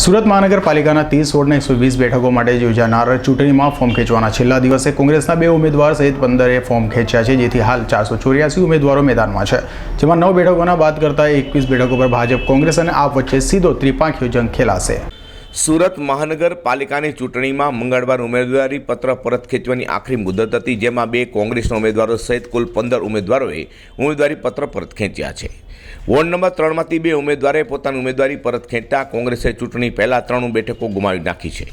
સુરત મહાનગરપાલિકાના ત્રીસ વોર્ડના એકસો વીસ બેઠકો માટે યોજાનાર ચૂંટણીમાં ફોર્મ ખેંચવાના છેલ્લા દિવસે કોંગ્રેસના બે ઉમેદવાર સહિત પંદરે ફોર્મ ખેંચ્યા છે, જેથી હાલ ચારસો ચોર્યાસી ઉમેદવારો મેદાનમાં છે. જેમાં નવ બેઠકોના બાદ કરતા એકવીસ બેઠકો પર ભાજપ, કોંગ્રેસ અને આપ વચ્ચે સીધો ત્રિપાંખીયો જંગ ખેલાશે. સુરત મહાનગરપાલિકાની ચૂંટણીમાં મંગળવાર ઉમેદવારી પત્ર પરત ખેંચવાની આખરી મુદત હતી, જેમાં બે કોંગ્રેસના ઉમેદવારો સહિત કુલ પંદર ઉમેદવારોએ ઉમેદવારી પત્ર પરત ખેંચ્યા છે. વોર્ડ નંબર ત્રણમાંથી બે ઉમેદવારે પોતાની ઉમેદવારી પરત ખેંચતા કોંગ્રેસે ચૂંટણી પહેલાં ત્રણ બેઠકો ગુમાવી નાખી છે.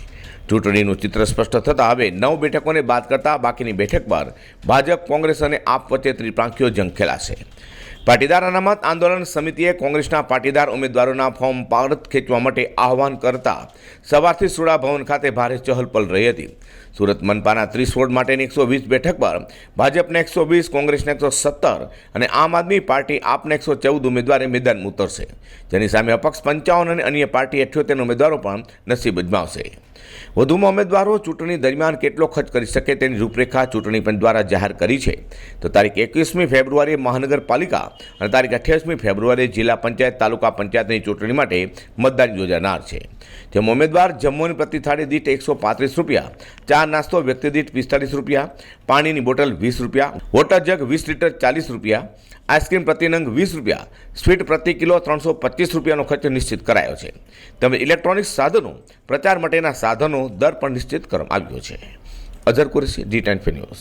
ચૂંટણીનું ચિત્ર સ્પષ્ટ થતાં હવે નવ બેઠકોને બાદ કરતા બાકીની બેઠક પર ભાજપ, કોંગ્રેસ અને આપ વચ્ચે ત્રિપ્રાંખીઓ જંગ ખેલાશે પાટીદાર અનામત આંદોલન સમિતિએ કોંગ્રેસના પાટીદાર ઉમેદવારોના ફોર્મ પરત ખેંચવા માટે આહવાન કરતા સવારથી સુડા ભવન ખાતે ભારે ચહલપહલ રહી હતી. સુરત મનપાના ત્રીસ વોર્ડ માટેની એકસો વીસ બેઠક પર ભાજપને એકસો વીસ, કોંગ્રેસને એકસો સત્તર અને આમ આદમી પાર્ટી આપને એકસો ચૌદ ઉમેદવારે મેદાનમાં ઉતરશે. જેની સામે અપક્ષ પંચાવન અને અન્ય પાર્ટી અઠ્યોતેર ઉમેદવારો પણ નસીબ અજમાવશે. વધુમાં ઉમેદવારો ચૂંટણી દરમિયાન કેટલો ખર્ચ કરી શકે તેની રૂપરેખા ચૂંટણી પંચ દ્વારા જાહેર કરી છે. તો તારીખ એકવીસમી ફેબ્રુઆરીએ મહાનગરપાલિકા અને તારીખ અઠ્યાવીસમી ફેબ્રુઆરીએ જિલ્લા પંચાયત, તાલુકા પંચાયતની ચૂંટણી માટે મતદાન યોજાનાર છે. જેમાં ઉમેદવાર જમવાની પ્રતિ થાળી દીઠ એકસો પાંત્રીસ રૂપિયા, ચા નાસ્તો વ્યક્તિ દીઠ પિસ્તાલીસ રૂપિયા, પાણીની બોટલ વીસ રૂપિયા, વોટર જગ વીસ લીટર ચાલીસ રૂપિયા આઈસ્ક્રીમ પ્રતિ નંગ વીસ રૂપિયા, સ્વીટ પ્રતિ કિલો ત્રણસો પચીસ રૂપિયાનો ખર્ચ નિશ્ચિત કરાયો છે. તેમજ ઇલેક્ટ્રોનિક્સ સાધનો, પ્રચાર માટેના સાધનો દર પણ નિશ્ચિત કરવામાં આવ્યો છે. અઝર કુરેશી જી ટેન્ફી ન્યૂઝ.